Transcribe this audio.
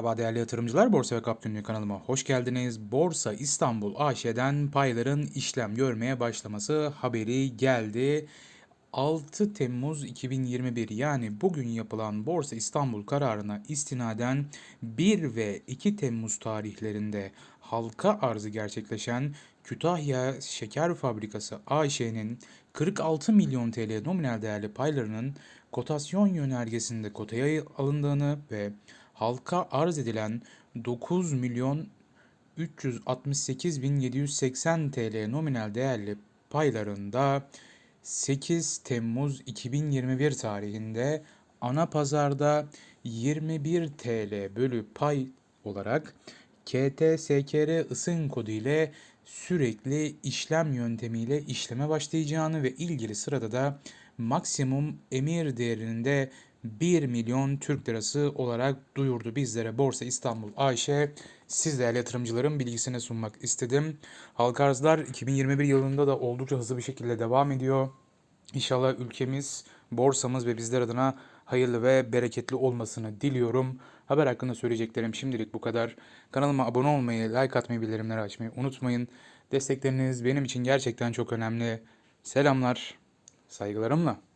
Merhaba değerli yatırımcılar, Borsa ve Kap kanalıma hoş geldiniz. Borsa İstanbul AŞ'den payların işlem görmeye başlaması haberi geldi. 6 Temmuz 2021 yani bugün yapılan Borsa İstanbul kararına istinaden 1 ve 2 Temmuz tarihlerinde halka arzı gerçekleşen Kütahya Şeker Fabrikası AŞ'nin 46 milyon TL nominal değerli paylarının kotasyon yönergesinde kotaya alındığını ve halka arz edilen 9 milyon 368.780 TL nominal değerli paylarında 8 Temmuz 2021 tarihinde ana pazarda 21 TL bölü pay olarak KTSKR ısın kodu ile sürekli işlem yöntemiyle işleme başlayacağını ve ilgili sırada da maksimum emir değerinde 1 milyon Türk lirası olarak duyurdu bizlere Borsa İstanbul AŞ. Siz yatırımcıların bilgisine sunmak istedim. Halka arzlar 2021 yılında da oldukça hızlı bir şekilde devam ediyor. İnşallah ülkemiz, borsamız ve bizler adına hayırlı ve bereketli olmasını diliyorum. Haber hakkında söyleyeceklerim şimdilik bu kadar. Kanalıma abone olmayı, like atmayı, bildirimleri açmayı unutmayın. Destekleriniz benim için gerçekten çok önemli. Selamlar, saygılarımla.